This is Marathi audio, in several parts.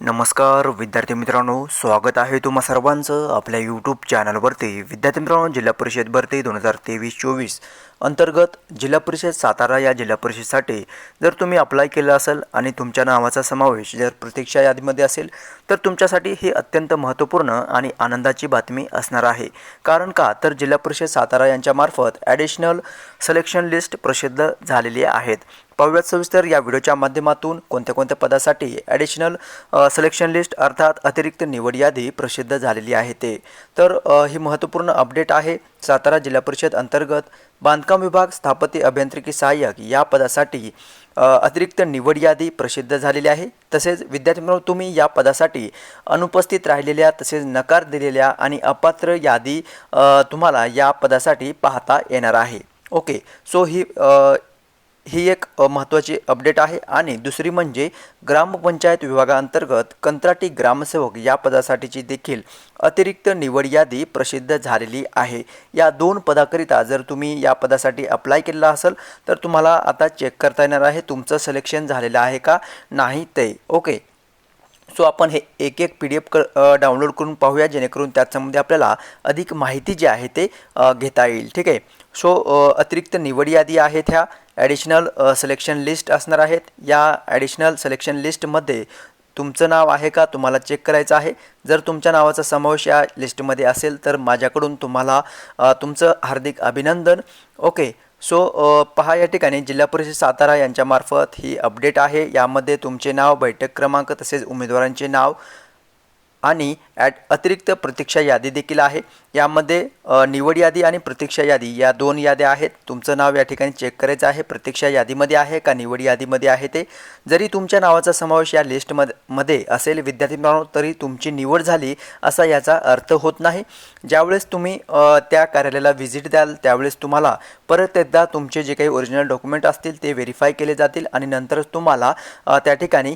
नमस्कार विद्यार्थी मित्रांनो स्वागत आहे तुम्हा सर्वांचं आपल्या यूट्यूब चॅनलवरती विद्यार्थी मित्रांनो जिल्हा परिषद भरती दोन हजार तेवीस चोवीस अंतर्गत जिल्हा परिषद सातारा या जिल्हा परिषदसाठी जर तुम्ही अप्लाय केलं असेल आणि तुमच्या नावाचा समावेश जर प्रतीक्षा यादीमध्ये असेल तर तुमच्यासाठी ही अत्यंत महत्त्वपूर्ण आणि आनंदाची बातमी असणार आहे. कारण का? तर जिल्हा परिषद सातारा यांच्यामार्फत ॲडिशनल सिलेक्शन लिस्ट प्रसिद्ध झालेली आहेत. पाहूयात सविस्तर या व्हिडिओच्या माध्यमातून कोणत्या कोणत्या पदासाठी ॲडिशनल सिलेक्शन लिस्ट अर्थात अतिरिक्त निवड यादी प्रसिद्ध झालेली आहे ते? तर ही महत्त्वपूर्ण अपडेट आहे. सातारा जिल्हा परिषद अंतर्गत बांधकाम विभाग स्थापत्य अभियांत्रिकी सहाय्यक या पदासाठी अतिरिक्त निवड यादी प्रसिद्ध झालेली आहे. तसेच विद्यार्थी मित्रांनो तुम्ही या पदासाठी अनुपस्थित राहिलेल्या तसेच नकार दिलेल्या आणि अपात्र यादी तुम्हाला या पदासाठी पाहता येणार आहे. ओके. सो ही ही एक महत्त्वाची अपडेट आहे. आणि दुसरी म्हणजे ग्रामपंचायत विभागाअंतर्गत कंत्राटी ग्रामसेवक या पदासाठीची देखील अतिरिक्त निवड यादी प्रसिद्ध झालेली आहे. या दोन पदाकरिता जर तुम्ही या पदासाठी अप्लाय केलेला असेल तर तुम्हाला आता चेक करता येणार आहे. तुमचं सिलेक्शन झालेलं आहे का? नाही ते. ओके सो आपण हे एक एक पी डी एफ क डाउनलोड करून पाहूया जेणेकरून त्याच्यामध्ये आपल्याला अधिक माहिती जी आहे ते घेता येईल. ठीक आहे? सो अतिरिक्त निवड यादी आहेत ह्या. ॲडिशनल सिलेक्शन लिस्ट असणार आहेत. या ॲडिशनल सिलेक्शन लिस्टमध्ये तुमचं नाव आहे का तुम्हाला चेक करायचं आहे. जर तुमच्या नावाचा समावेश या लिस्टमध्ये असेल तर माझ्याकडून तुम्हाला uh, तुमचं हार्दिक अभिनंदन. ओके सो uh, पहा या ठिकाणी जिल्हा परिषद सातारा यांच्यामार्फत ही अपडेट आहे. यामध्ये तुमचे नाव बैठक क्रमांक तसेच उमेदवारांचे नाव आणि ॲट अतिरिक्त प्रतीक्षा यादी देखील आहे. यामध्ये निवड यादी आणि प्रतीक्षा यादी या दोन याद्या आहेत. तुमचं नाव या ठिकाणी चेक करायचं आहे. प्रतीक्षा यादीमध्ये आहे का निवड यादीमध्ये आहे ते? जरी तुमच्या नावाचा समावेश या लिस्टमध्ये मध्ये असेल विद्यार्थी मित्रांनो तरी तुमची निवड झाली असा याचा अर्थ होत नाही. ज्यावेळेस तुम्ही त्या कार्यालयाला व्हिजिट द्याल त्यावेळेस तुम्हाला परत एकदा तुमचे जे काही ओरिजिनल डॉक्युमेंट असतील ते व्हेरीफाय केले जातील आणि नंतरच तुम्हाला त्या ठिकाणी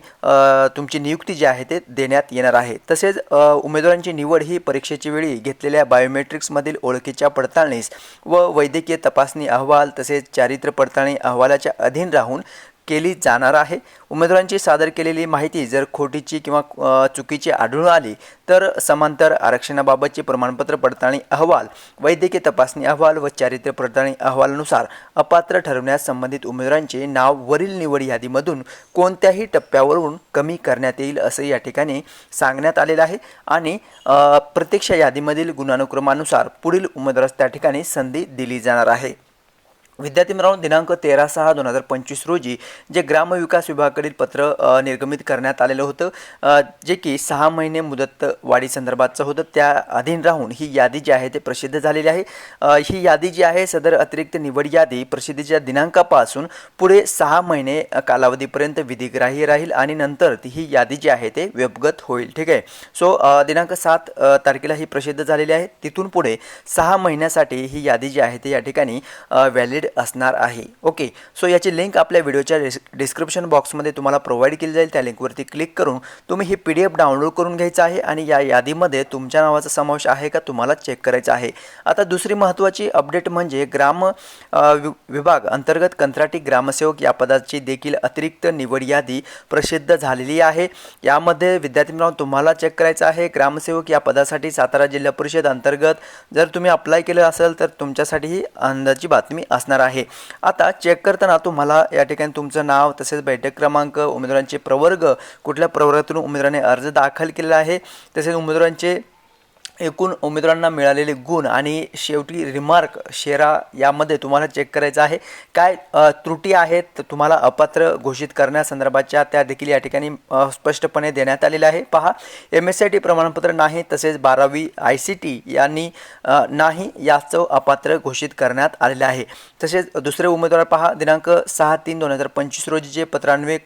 तुमची नियुक्ती जी आहे ते देण्यात येणार आहे. तसेच उम उमेदवारांची निवड ही परीक्षेच्या वेळी घेतलेल्या बायोमेट्रिक्समधील ओळखीच्या पडताळणीस व वैद्यकीय तपासणी अहवाल तसेच चारित्र्य पडताळणी अहवालाच्या अधीन राहून केली जाणार आहे. उमेदवारांची सादर केलेली माहिती जर खोटीची किंवा चुकीची आढळून आली तर समांतर आरक्षणाबाबतचे प्रमाणपत्र पडताळणी अहवाल वैद्यकीय तपासणी अहवाल व चारित्र्य पडताळणी अहवालानुसार अपात्र ठरवण्यास संबंधित उमेदवारांचे नाव वरील निवड यादीमधून कोणत्याही टप्प्यावरून कमी करण्यात येईल असं या ठिकाणी सांगण्यात आलेलं आहे. आणि प्रत्यक्ष यादीमधील गुणानुक्रमानुसार पुढील उमेदवारास त्या ठिकाणी संधी दिली जाणार आहे. विद्यार्थी मित्रांनो दिनांक तेरा सहा दोन हजार पंचवीस रोजी जे ग्रामविकास विभागाकडील पत्र निर्गमित करण्यात आलेलं होतं जे की सहा महिने मुदत वाढीसंदर्भातचं होतं. त्या अधीन राहून ही यादी जी आहे ते प्रसिद्ध झालेली आहे. ही यादी जी आहे सदर अतिरिक्त निवड यादी प्रसिद्धीच्या दिनांकापासून पुढे सहा महिने कालावधीपर्यंत विधिग्राही राहील आणि नंतर ती ही यादी जी आहे ते व्यपगत होईल. ठीक आहे? सो दिनांक सात तारखेला ही प्रसिद्ध झालेली आहे. तिथून पुढे सहा महिन्यासाठी ही यादी जी आहे ती या ठिकाणी व्हॅलिड असणार आहे. ओके सो याची लिंक आपल्या व्हिडिओच्या डिस डिस्क्रिप्शन बॉक्समध्ये तुम्हाला प्रोव्हाइड केली जाईल. त्या लिंकवरती क्लिक करून तुम्ही ही पी डी एफ डाउनलोड करून घ्यायचं आहे आणि या यादीमध्ये तुमच्या नावाचा समावेश आहे का तुम्हाला चेक करायचा आहे. आता दुसरी महत्त्वाची अपडेट म्हणजे ग्राम वि- विभाग अंतर्गत कंत्राटी ग्रामसेवक या पदाची देखील अतिरिक्त निवड यादी प्रसिद्ध झालेली आहे. यामध्ये विद्यार्थी मित्रांनो तुम्हाला चेक करायचं आहे. ग्रामसेवक या पदासाठी सातारा जिल्हा परिषद अंतर्गत जर तुम्ही अप्लाय केलं असेल तर तुमच्यासाठी ही आनंदाची बातमी असणार आहे. आता चेक करताना तुम्हाला या ठिकाणी तुमचं नाव तसेच बैठक क्रमांक उमेदवारांचे प्रवर्ग कुठल्या प्रवर्गातून उमेदवाराने अर्ज दाखल केलेला आहे तसेच उमेदवारांचे एकूण उमेदवारांना मिळालेले गुण आणि शेवटी रिमार्क शेरा यामध्ये तुम्हाला चेक करायचं आहे. काय त्रुटी आहेत तुम्हाला अपात्र घोषित करण्यासंदर्भाच्या त्या देखील या ठिकाणी स्पष्टपणे देण्यात आलेल्या आहे. पहा M S C I T प्रमाणपत्र नाही तसेच बारावी आय सी टी यांनी नाही याचं अपात्र घोषित करण्यात आलेलं आहे. तसेच दुसरे उमेदवार पहा दिनांक सहा तीन दोन हजार पंचवीस रोजीचे पत्रान्वे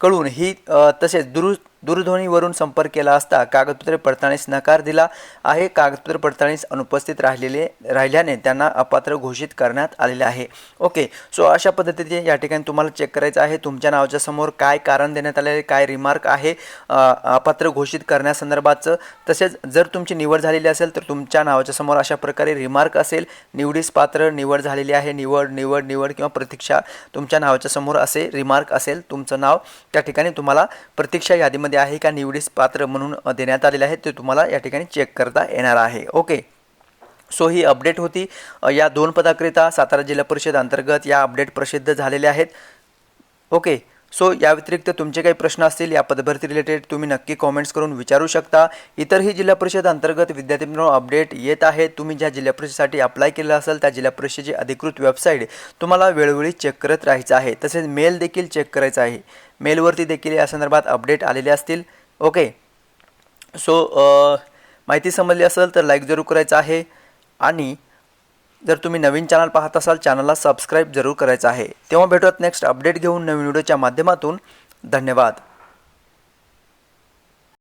कळून ही तसेच दुरुस्त दूरध्वनीवरून संपर्क केला असता कागदपत्रे पडताळणीस नकार दिला आहे. कागदपत्र पडताळणीस अनुपस्थित राहिलेले राहिल्याने त्यांना अपात्र घोषित करण्यात आलेले आहे. ओके सो अशा पद्धतीने या ठिकाणी तुम्हाला चेक करायचं आहे. तुमच्या नावाच्या समोर काय कारण देण्यात आलेले काय रिमार्क आहे अपात्र घोषित करण्यासंदर्भातचं तसेच जर तुमची निवड झालेली असेल तर तुमच्या नावाच्या समोर अशा प्रकारे रिमार्क असेल. निवडीस पात्र निवड झालेली आहे. निवड निवड निवड किंवा प्रतीक्षा तुमच्या नावाच्या समोर असे रिमार्क असेल तुमचं नाव त्या ठिकाणी तुम्हाला प्रतीक्षा यादीमध्ये लिस्टमध्ये आहे का निवडीस पात्र म्हणून देण्यात आलेले आहे ते तुम्हाला या ठिकाणी चेक करता येणार आहे. ओके सो ही अपडेट होती. या दोन पदाकरिता सातारा जिल्हा परिषद अंतर्गत या अपडेट प्रसिद्ध झालेल्या आहेत. ओके सो या व्यतिरिक्त तुमचे काही प्रश्न असतील या पदभरती रिलेटेड तुम्ही नक्की कॉमेंट्स करून विचारू शकता. इतरही जिल्हा परिषद अंतर्गत विद्यार्थी मित्रांनो अपडेट येत आहे. तुम्ही ज्या जिल्हा परिषदेसाठी अप्लाय केलं असेल त्या जिल्हा परिषदेची अधिकृत वेबसाईट तुम्हाला वेळोवेळी चेक करत राहायचं आहे. तसेच मेल देखील चेक करायचा आहे. मेलवरती देखील या संदर्भात अपडेट आलेले असतील. ओके सो माहिती समजली असेल तर लाईक जरूर करायचं आहे. आणि जर तुम्ही नवीन चॅनल पाहत असाल चॅनलला सबस्क्राईब जरूर करायचं आहे. तेव्हा भेटूयात नेक्स्ट अपडेट घेऊन नवीन व्हिडिओच्या माध्यमातून. धन्यवाद.